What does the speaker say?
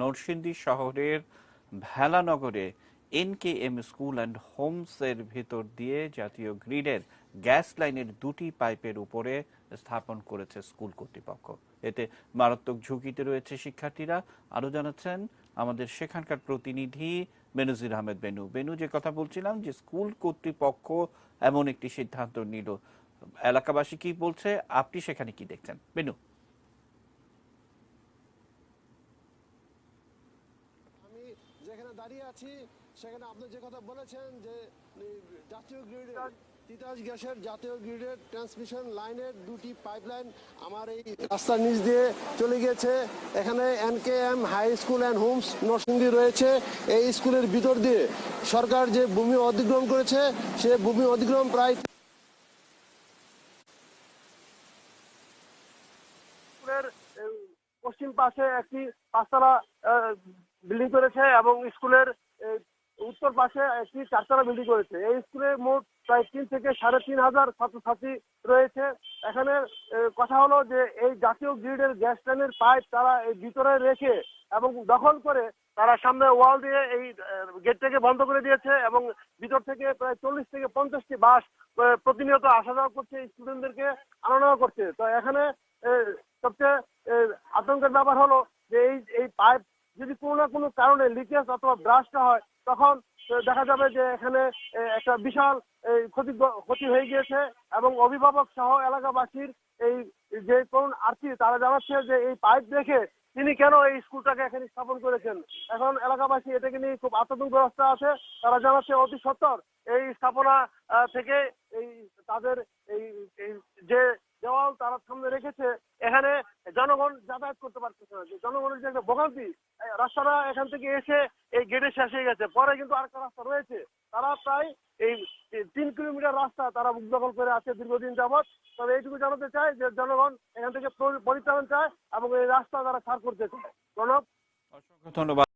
নরসিংদী শহরের ভেলানগরে এনকেএম school and হোমসের ভিতর দিয়ে জাতীয় গ্রিডের গ্যাস লাইনের দুটি পাইপের উপরে স্থাপন করেছে স্কুল কর্তৃপক্ষ। এতে মারাত্মক ঝুঁকিতে রয়েছে শিক্ষার্থীরা। আরও জানাচ্ছেন, আমাদের সেখানকার প্রতিনিধি বেনজির আহমেদ বেনু। বেনু, যে কথা বলছিলাম যে স্কুল কর্তৃপক্ষ এমন একটি সিদ্ধান্ত নিল। এলাকাবাসী কি বলছে? আপনি সেখানে কি দেখছেন? বেনু। যেখানে দাঁড়িয়ে আছি, সেখানে আপনি যে কথা বলেছেন যে জাতীয় গ্রিডের তিতাস গ্যাসের জাতীয় গ্রিডের ট্রান্সমিশন লাইনের দুটি পাইপলাইন আমার এই রাস্তার নিচ দিয়ে চলে গিয়েছে এখানে NKM high school and homes Narsingdi রয়েছে। এই স্কুলের ভিতর দিয়ে সরকার যে ভূমি অধিগ্রহণ করেছে, সে ভূমি অধিগ্রহণ প্রায় পশ্চিম পাশে একটি পাঁচতলা বিল্ডিং করেছে এবং স্কুলের উত্তর পাশে একটি চারতলা বিল্ডিং করেছে। এই স্কুলে মোট প্রায় তিন থেকে সাড়ে তিন হাজার ছাত্রছাত্রী রয়েছে। এখানে কথা হলো যে এই জাতীয় গ্রিডের গ্যাস লাইনের পাইপ তারা এই ভিতরে রেখে এবং দখল করে তারা সামনে ওয়াল দিয়ে এই গেটটাকে বন্ধ করে দিয়েছে এবং ভিতর থেকে প্রায় চল্লিশ থেকে পঞ্চাশটি বাস প্রতিনিয়ত আসা যাওয়া করছে স্টুডেন্টদেরকে আনা নেওয়া করছে। তো এখানে সবচেয়ে আতঙ্কের ব্যাপার হলো যে এই এই পাইপ যদি কোনো না কোনো কারণে লিকেজ অথবা ব্রাশটা হয়, তখন দেখা যাবে যে এখানে একটা বিশাল ক্ষতি ক্ষতি হয়ে গিয়েছে এবং অভিভাবক সহ এলাকাবাসীর এই যে কোন আর্থিক তারা জানাচ্ছে যে এই পাইপ দেখে তিনি কেন এই স্কুলটাকে এখানে স্থাপন করেছেন। এখন এলাকাবাসী এটাকে নিয়ে খুব আতঙ্কগ্রস্ত আছে। তারা জানাচ্ছে অতি সত্তর এই স্থাপনা থেকে এই তাদের এই যে দেওয়াল তারা সামনে রেখেছে, এখানে জনগণ যাতায়াত করতে পারতেছে না। জনগণের যে একটা ভোগান্তি রাস্তাটা এখান থেকে এসে এই গেটে শেষ হয়ে গেছে। পরে কিন্তু আরেকটা রাস্তা রয়েছে। তারা প্রায় এই তিন কিলোমিটার রাস্তা তারা বুক দখল করে আছে দীর্ঘদিন যাবৎ। তবে এইটুকু জানাতে চাই যে জনগণ এখান থেকে পরি- পরিত্রাণ চায় এবং এই রাস্তা তারা ছাড় করতে চায়। প্রণব অসংখ্য ধন্যবাদ।